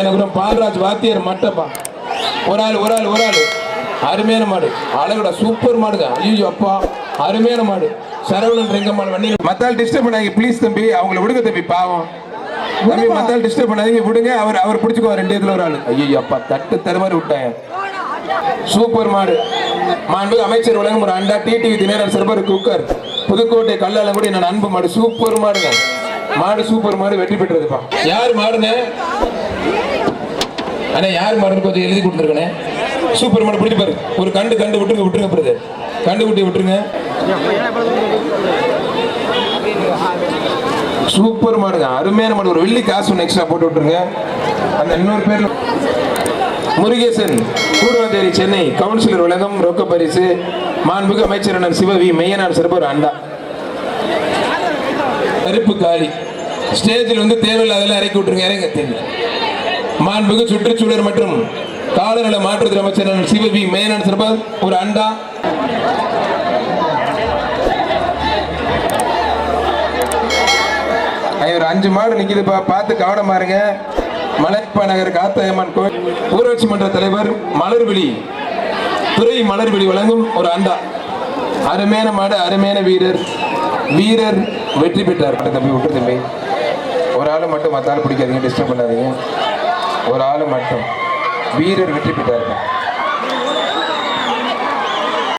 எனக்கு பால்ராஜ் வாத்தியார் மட்டப்பா. ஒரு ஆள் ஒரு ஆள் ஒரு ஆள். அருமையான மாடு. அழகுடா சூப்பர் மாடுங்க. ஐயோ அப்பா. அருமையான மாடு. சரவணன் ரெங்கம்மாள் வண்டி. மத்தால் டிஸ்டர்ப் பண்ணாங்க ப்ளீஸ் தம்பி. அவங்கள விடுங்க தம்பி பாவம். தம்பி மத்தால் டிஸ்டர்ப் பண்ணாதீங்க விடுங்க. அவர் அவர் பிடிச்சிக்கோ ரெண்டு இதுல ஒரு ஆள். ஐயோ அப்பா தட்டு தருமாறி விட்டாங்க சூப்பர் மாடு. மாண்பு அமைச்சர் வழங்கும் ஒரு அண்டா டிடிவி தினேரன் சிறப்பர் குக்கர். புதுக்கோட்டை கல்லாலங்குடி நான் அன்பு மாடு. சூப்பர் மாடுங்க. மாடு சூப்பர் மாடு வெற்றி பெற்றதுப்பா. யார் மாடுனே அண்ணா யார் மாடுன்னு கொஞ்சம் எழுதி கொடுத்துருக்கண்ணே சூப்பர் மேடம் பிடிச்சி பாரு. ஒரு கண்டு கண்டு விட்டுருங்க விட்டுருங்க பிரதர் கண்டு குட்டி விட்டுருங்க. சூப்பர் மாடுங்க அருமையான மாடு. ஒரு வெள்ளி காசு ஒன்று எக்ஸ்ட்ரா போட்டு விட்டுருங்க. அந்த இன்னொரு பேர் முருகேசன் கூடுவாஞ்சேரி சென்னை. கவுன்சிலர் உலகம் ரொக்க பரிசு. மாண்புக்கு அமைச்சர் அண்ணன் சிவவி மெய்யனார் சிறப்பு அண்டா கருப்பு காளி. ஸ்டேஜில் வந்து தேவையில்லாதெல்லாம் இறக்கி விட்டுருங்க இறங்க தெரியல மாண்புக்கு சுற்றுச்சூழல் மற்றும் காலநல மாற்றுத்துறை அமைச்சர் சிவபி மேனன் சிறப்பாக ஒரு அண்டா. ஒரு அஞ்சு மாடு நிக்குதுப்பா பார்த்து கவனம் பாருங்க. மலைப்பா நகர் காத்தாயம்மன் கோயில். ஊராட்சி மன்ற தலைவர் மலர்விழி. துறை மலர்விழி வழங்கும் ஒரு அண்டா. அருமையான மாடு அருமையான வீரர். வீரர் வெற்றி பெற்றார். தம்பி விட்டு தம்பி. ஒரு ஆள் மட்டும் மற்ற ஆள் பிடிக்காதீங்க டிஸ்டர்ப் பண்ணாதீங்க. ஒரு ஆள் மட்டும். வீரர் வெற்றி பெற்றார்கள்.